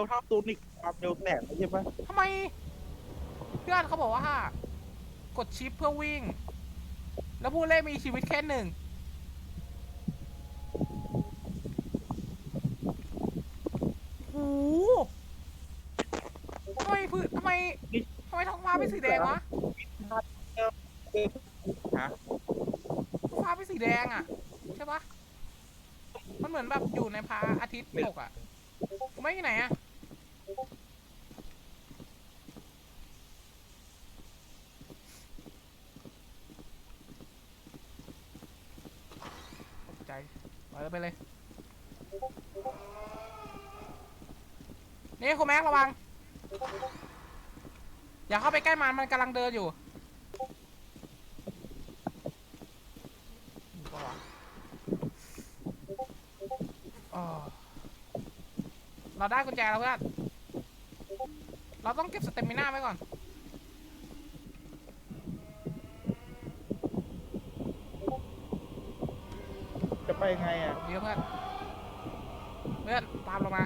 มันแบบวิ่งเร็วเท่าตูนิกความเร็วแสนใช่ปะทำไม เพื่อนเขาบอกว่า กดชิปเพื่อวิ่ง แล้วผู้เล่นมีชีวิตแค่หนึ่ง โอ้โหทำไมพื้นทำไมทำไมท้องฟ้าเป็นสีแดงวะฮะท้องฟ้าเป็นสีแดงอะ ใช่ปะมันเหมือนแบบอยู่ในพระอาทิตย์ตกอะ ไม่ที่ไหนอะ ตกใจปล่อยไปเลยนี่คุณแม็กระวัง อย่าเข้าไปใกล้มันมันกำลังเดินอยู่เราได้กุญแจแล้วเพื่อน เราต้องเก็บสเตมิน่าไว้ก่อน จะไปไงอะเดี๋ยวเพื่อน เพื่อนตามเรามา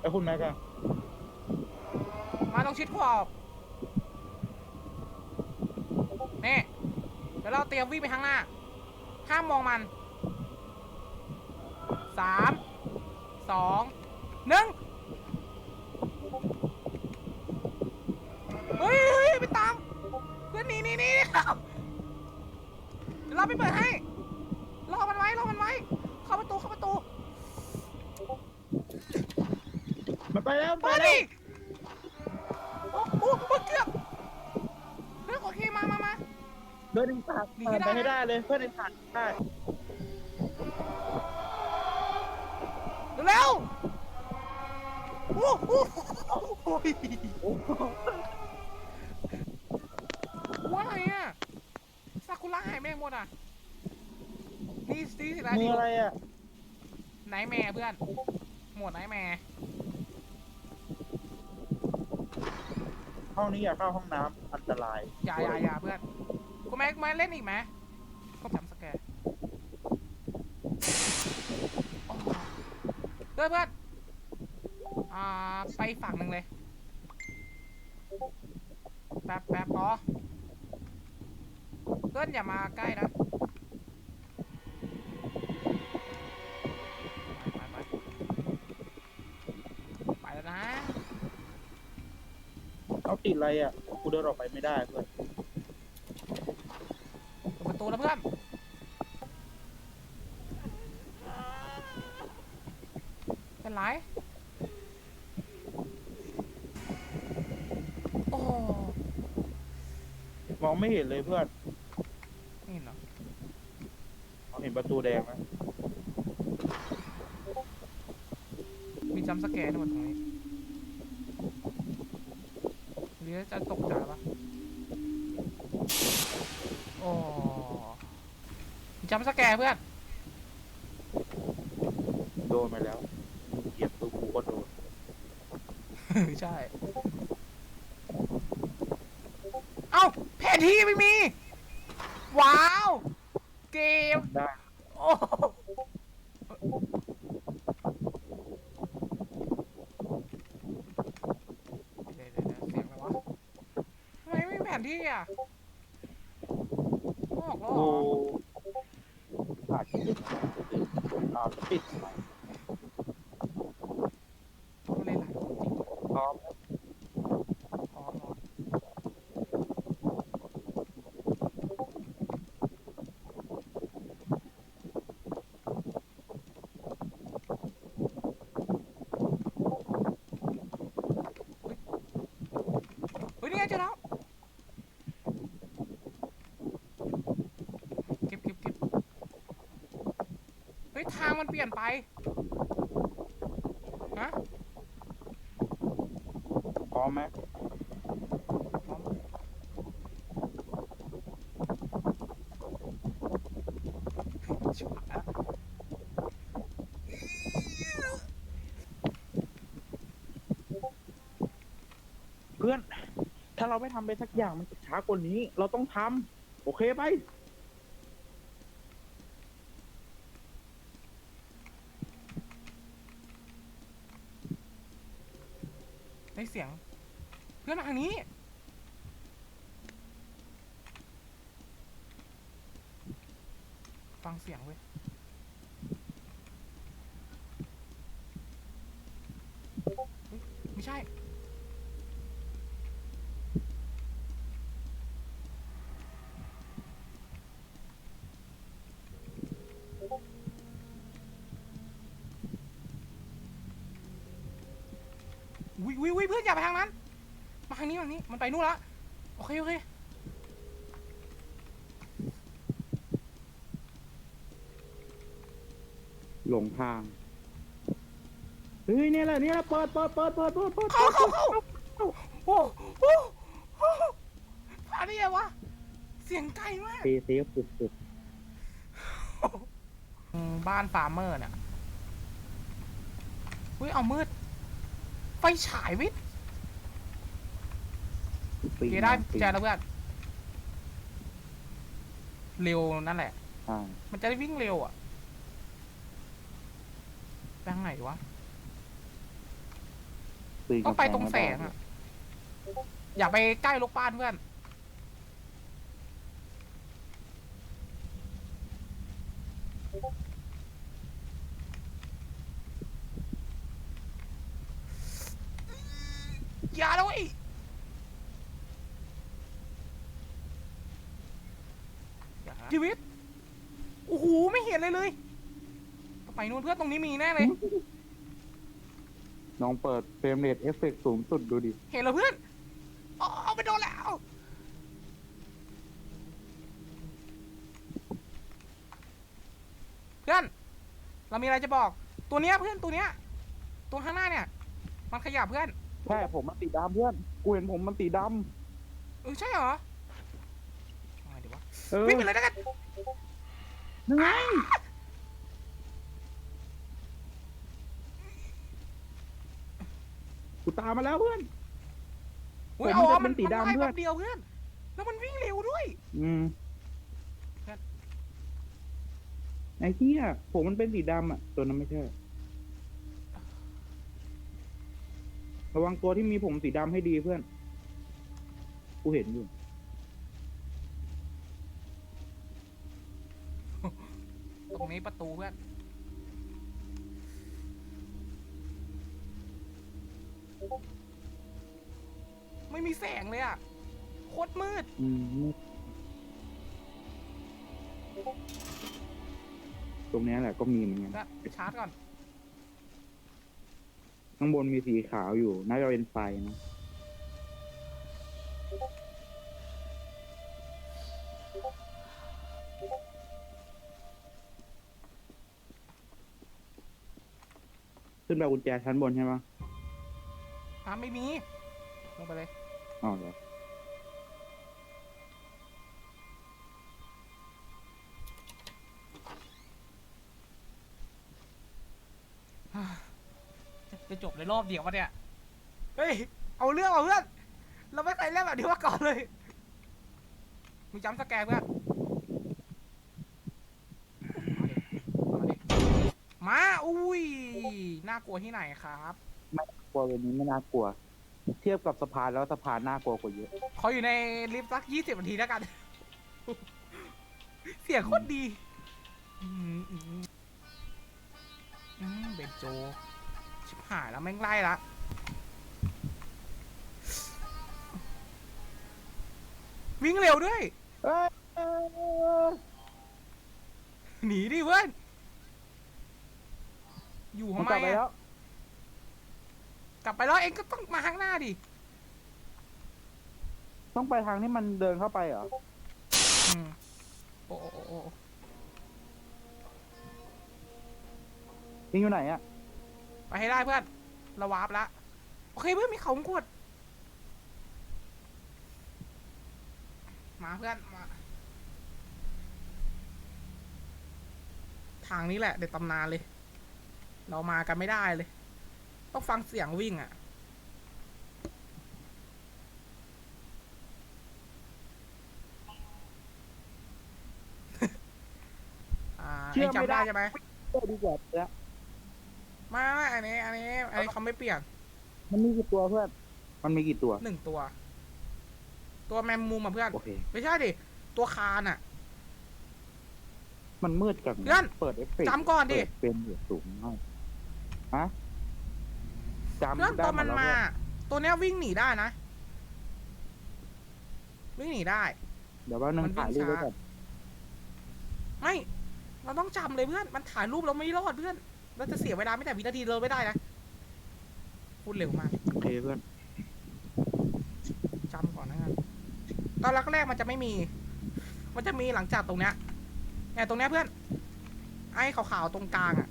ไอ้คุณแม็กอะมาต้องชิดขอบนี่เดี๋ยวเราเตรียมวิ่งไปข้างหน้า ห้ามมองมันสามสองหนึ่ง เฮ้ยเฮ้ยไปตามเพื่อนหนีหนีหนีเดี๋ยวเราไปเปิดให้รอมันไว้รอมันไว้ เข้าประตูเข้าประตูมันไปแล้วมันไปมาแล้ดิวโอ้โหเกือบเรื่องของเคมามามา เดินหนึ่งผ่านหนีผ่านให้ได้ไปให้ได้เลยเพื่อนหนึ่งผ่านได้เร็วโอ้โหโอ้ยโอ้โห ว่าอะไรอะซากุระหาย ไปไหนหมดอะนี่สิสินะมืออะไรอะไหนแม่เพื่อน หมดไหนแม่ห้องนี้อย่าเข้าห้องน้ำอันตรายอย่าอย่าอย่าเพื่อนกูแม็กมาเล่นอีกไหมก็จำสแกร์โอ้เพื่อนเพื่อนอ่าไปฝั่งหนึ่งเลย แป๊บแป๊บอ๋อ เพื่อนอย่ามาใกล้นะไปไปไปไปแล้วนะเอาติดอะไรอะกูเดินออกไปไม่ได้เพื่อนเปิดประตูแล้วเพื่อนเป็นไรโอ้ มองไม่เห็นเลยเพื่อนนี่เหรอ มองเห็ นประตูแดงไหมมีจัมป์สแกร์ด้วยตรงนี้หรือจะตกใจปะโอ้มีจัมป์สแกร์เพื่อน โดนมาแล้วเหยียบตัวกูก็โดน ใช่ เอ้าแผนที่ไม่มี ว้าว เกม ได้ โอ้เดี๋ยวเดี๋ยวเดี๋ยวเสียงอะไรวะทำไมไม่มีแผนที่อะออกแล้วเหรกูอ อาจจะปิดอ่าปิดไหมต้องเล่นหลายคนจริงพร้อมพร้อม แค่เจอแล้วเก็บเก็บเก็บเฮ้ยทางมันเปลี่ยนไปฮะพร้อมไหม เราไม่ทำไปสักอย่างมันจะช้ากว่านี้ เราต้องทำโอเคไปในเสียง เพื่อนมาทางนี้ ฟังเสียงเว้ย วิวิวิเพื่อนอย่าไปทางนั้น มาทางนี้มาทางนี้มันไปนู่นละโอเคโอเคหลงทาง เฮ้ยเนี่ยแหละเนี่ยแหละเปิดเปิดเปิดเปิดเปิดเปิดเข้าเข้าเข้าโอ้โหโอ้โหผ่านได้ไงวะเสียงไกลมากเซเซฟสุดสุดอืมบ้านฟาร์มเมอร์เนี่ยอุ้ยเอามืด ไฟฉายวิทย์ๆโอเคได้แจแล้วเพื่อนเร็วนั่นแหละอ่ามันจะได้วิ่งเร็วอะไปทางไหนวะตีนต้องไปตรงกำแสงอะ อย่าไปใกล้ลูกป้านเพื่อน ย่าเลยชีวิต โอ้โห ไม่เห็นเลยเลย ไปนู่นเพื่อนตรงนี้มีแน่เลย น้องเปิดเฟรมเรทเอฟเฟกต์สูงสุดดูดิ เห็นแล้วเพื่อนอ๋อเอาไปโดนแล้ว เพื่อน เรามีอะไรจะบอก ตัวเนี้ยเพื่อนตัวเนี้ย ตัวข้างหน้าเนี่ย มันขยับเพื่อน ใช่ผมมันสีดำเพื่อนกูเห็นผมมันสีดเออใช่เหรอเอาไงดีวะำเออวิ่งไปเลยแล้วกันยังไงกูตามมาแล้วเพื่อน อุ้ยผมเอามันจะมันเป็นสีดำมันไล่เพื่อน แป๊บเดียวเพื่อน แล้วมันวิ่งเร็วด้วย อืมครับ ไอ้เหี้ยผมมันเป็นสีดำอะ ตัวนั้นไม่ใช่ ระวังตัวที่มีผมสีดำให้ดีเพื่อน กูเห็นอยู่ ตรงนี้ประตูเพื่อน ไม่มีแสงเลยอะ โคตรมืด อืมตรงเนี้ยแหละก็มีเหมือนกันแล้วชาร์จก่อน ข้างบนมีสีขาวอยู่ น่าจะเป็นไฟนะขึ้นไปเอากุญแจชั้นบนใช่ไหมอะไม่มี ลงไปเลย อ๋อเหรอ จะจบในรอบเดียววะเนี่ย เฮ้ย เอาเรื่องเอาเพื่อน เราไม่เคยเล่นแบบนี้มาก่อนเลยมีจัมป์สแกร์เพื่อนมาดิมา อุ้ย น่ากลัวที่ไหนครับ กลัวเวนนี้ไม่น่ากลัว เทียบกับสะพานแล้วสะพานน่ากลัวกว่าเยอะ ขออยู่ในลิฟต์สักยี่สิบนาทีแล้วกัน เสียงโคตรดี อืมอืมอืมเบนโจ ชิบหายแล้วแม่งไล่ละวิ่งเร็วด้วย เอ้ยหนีดิเพื่อนอยู่มันทำไมกลับไปอะแล้วกลับไปแล้วเองก็ต้องมาข้างหน้าดิ ต้องไปทางที่มันเดินเข้าไปเหรอ อืมโอ้โอ้โอ้โอ้ยิงอยู่ไหนอะ ไปให้ได้เพื่อนเราวาร์ปละ โอเคเพื่อนมีเขามงกดมาเพื่อนมาทางนี้แหละเด็ดตำนานเลย เรามากันไม่ได้เลย ต้องฟังเสียงวิ่งอะ่ะ เชื่อไม่ได้ใช่ไหมเออดีกว่าแล้ว ไมาอันนี้ อันนี้ อันนี้เขาไม่เปลี่ยนมันมีกี่ตัวเพื่อน มันมีกี่ตัว หนึ่งตัว ตัวแมมมูมอะเพื่อน โอเค ไม่ใช่ดิ ตัวคานอะ มันมืดกับเพื่อนเปิดเอฟเฟกต์จำก่อนดิ เปิเป็นอยู่สูงมากฮะจำเพื่อนได้ตอนมันหดแล้วมาเพื่อนตัวเนี้ยวิ่งหนีได้นะ วิ่งหนีได้ เดี๋ยวว่านึงมันวิ่งถ่ายรูปไว้ช้าก่อนไม่ เราต้องจำเลยเพื่อน มันถ่ายรูปเราไม่รอดเพื่อน เราจะเสียเวลาไม่แต่วินาทีเลยไม่ได้นะ พูดเร็วมากโอเคเพื่อนจำก่อนนะกันตอนแรกๆมันจะไม่มี มันจะมีหลังจากตรงเนี้ยเนี่ยตรงเนี้ยเพื่อน ไอ้ขาวๆตรงกลางอะ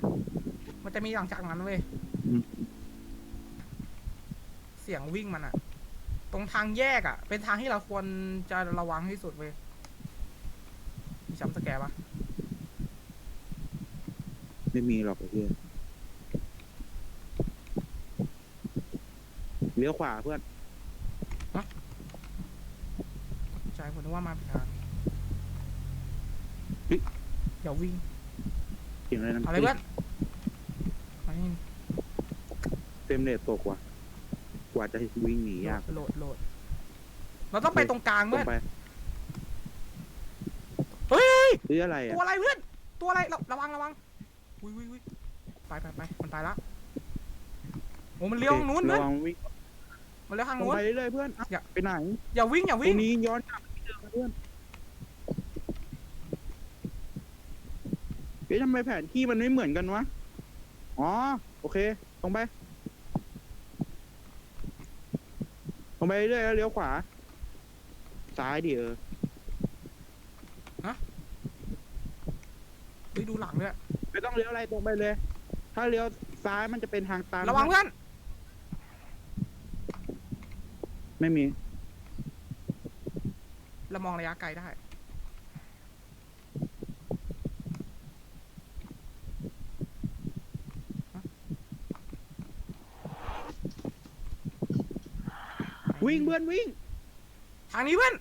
มันจะมีหลังจากนั้นเว้ยอืมเสียงวิ่งมันอะ ตรงทางแยกอะ เป็นทางที่เราควรจะระวังที่สุดเว้ยมีจำสแกร์ปะ ไม่มีหรอกไอ้เพื่อนเลี้ยวขวาเพื่อน ใช่ผมนึกว่ามาผิดทางเฮ้ย อย่าวิ่งเสียงอะไรนั่นอะไรเพื่อนมานี่เต็มเลทตกว่ะกว่าจะวิ่งหนียากโหลดโหลดเราต้องไปตรงกลางตรเพื่องนไปเฮ้ยหรืออะไรอะตัวอะไรเพื่อนตัวอะไรระระวังระวัง อุ้ยอุ้ยอุ้ยไปไปไปมันไปละโอ้มันเลี้ยวทางนู้นระเพื่อนวังวิ่งมันเลี้ยวทางตรงนู้น ไปเรื่อยๆเพื่อนอย่า ไปไหนอย่าวิ่งอย่าตรวิ่งงนี้ย้อนกลับไปที่เดิมนะเพื่อนเอ๊ะทำไมแผนที่มันไม่เหมือนกันวะอ๋อโอเคตรงไปตรงไปเรื่อยๆแล้วเลี้ยวขวา ซ้ายดิเออเฮ้ยดูหลังด้วยไม่ ต้องเลี้ยวอะไรตรงไปเลย ถ้าเลี้ยวซ้ายมันจะเป็นทางตันระวังเพื่อน ไม่มี เรามองระยะไกลได้ วิ่งเพื่อนวิ่ง ทางนี้เพื่อน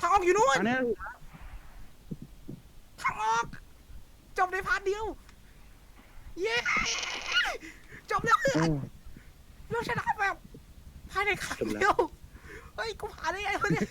ทางออกอยู่นู้นอันนี้ ไงขาเดียวเฮ้ยกูผ่านได้ไงวะเนี่ย